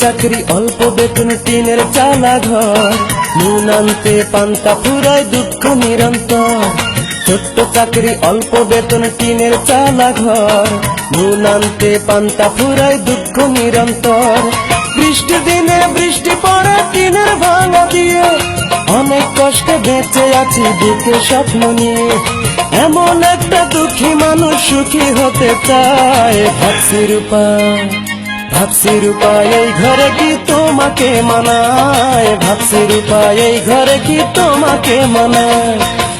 চাকরি, অল্প বেতন, টিনের চালা ঘর। নুন আনতে পান্তা ফুরায় দুঃখ নিরন্তর। ছোট্ট চাকরি, অল্প বেতন, টিনের চালা ঘর। নুন আনতে পান্তা ফুরায় দুঃখ নিরন্তর। বৃষ্টি দিনে বৃষ্টি পড়ে, টিনের ভাঙা দিয়ে। অনেক কষ্টে বেঁচে আছি বুকে স্বপ্ন নিয়ে। এমন একটা দুঃখী মানুষ সুখী হতে চায়, ভাবছি রূপা। ভাবছি রূপা এই ঘরে কি তোমাকে মানায়? ভাবছি রূপা এই ঘরে কি তোমাকে মানায়?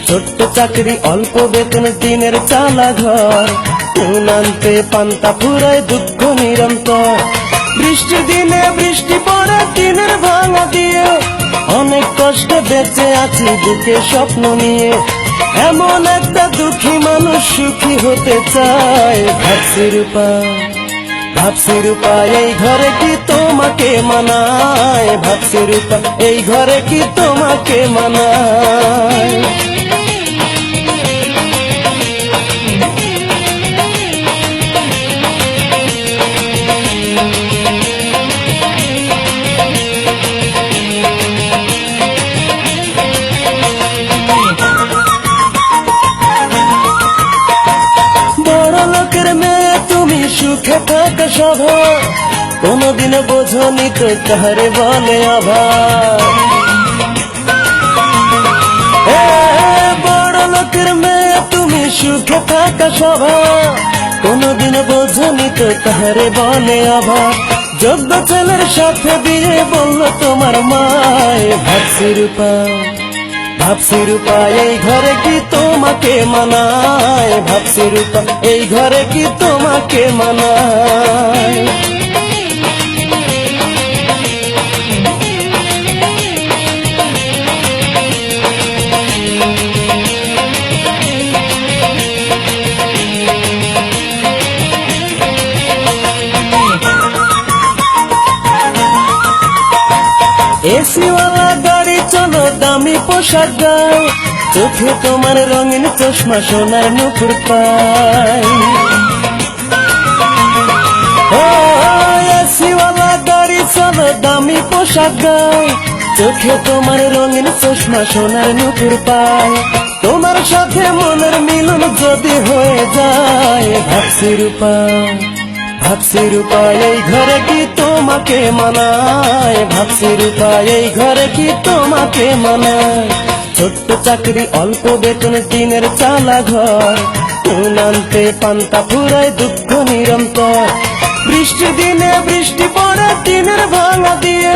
ছোট্ট চাকরি, অল্প বেতন, দিনের চালা ঘর নুন আনতে পান্তা ফুরায় দুঃখ নিরন্তর। বৃষ্টি দিনে বৃষ্টি পড়ে, দিনের ভাঙা দিয়ে। অনেক কষ্টে বেঁচে আছি দুঃখে স্বপ্ন নিয়ে। এমন একটা দুঃখী মানুষ সুখী হতে চায়, ভাবছি রূপা। ভাবছি রূপা এই ঘরে কি তোমাকে মানায়? ভাবছি রূপা এই ঘরে কি তোমাকে মানায়? সভা কোনদিন বোঝনি তো কাহারে বলে এ, বড় লোকের মেয়ে তুমি সুখে থাকা সভা কোনদিন বোঝনি তো কাহারে বলে অভাব যোগ্য ছেলের সাথে বিয়ে বলল তোমার মায়। ভাবছি রূপা ভাবছি রূপা এই ঘরে কি তোমাকে মানায়, ভাবছি রূপা, এই ঘরে কি তোমাকে মানায়? এসিওয়ালা গাড়ি চলো, দামি পোশাক গাও চোখে তোমার রঙিন চশমা সোনার নুপুর পাই। দামি পোশাক গাও চোখে তোমার রঙিন চশমা সোনার নুপুর পাই। তোমার সাথে মনের মিলন যদি হয়ে যায়, ভাবছি রূপা ভাবছি রূপা, এই ঘরে কি তোমাকে মানায়? ভাবছি রূপা, এই ঘরে কি তোমাকে মানায়? ছোট্ট চাকরি, অল্প বেতন, দিনের চালা ঘর নুন আনতে পান্তা ফুরায় দুঃখ নিরন্তর। বৃষ্টি দিনে বৃষ্টি পড়ে, দিনের ভাঙা দিয়ে।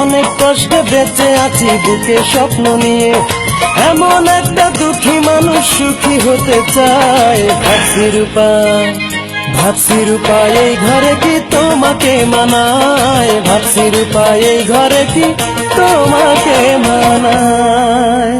অনেক কষ্টে বেঁচে আছি, বুকে স্বপ্ন নিয়ে। এমন একটা দুঃখী মানুষ সুখী হতে চায়। ভাবছি রূপা ভাবছি রূপা, এই ঘরে কি তোমাকে মানায় ভাবছি রূপায় এই ঘরে কি তোমাকে মানায়।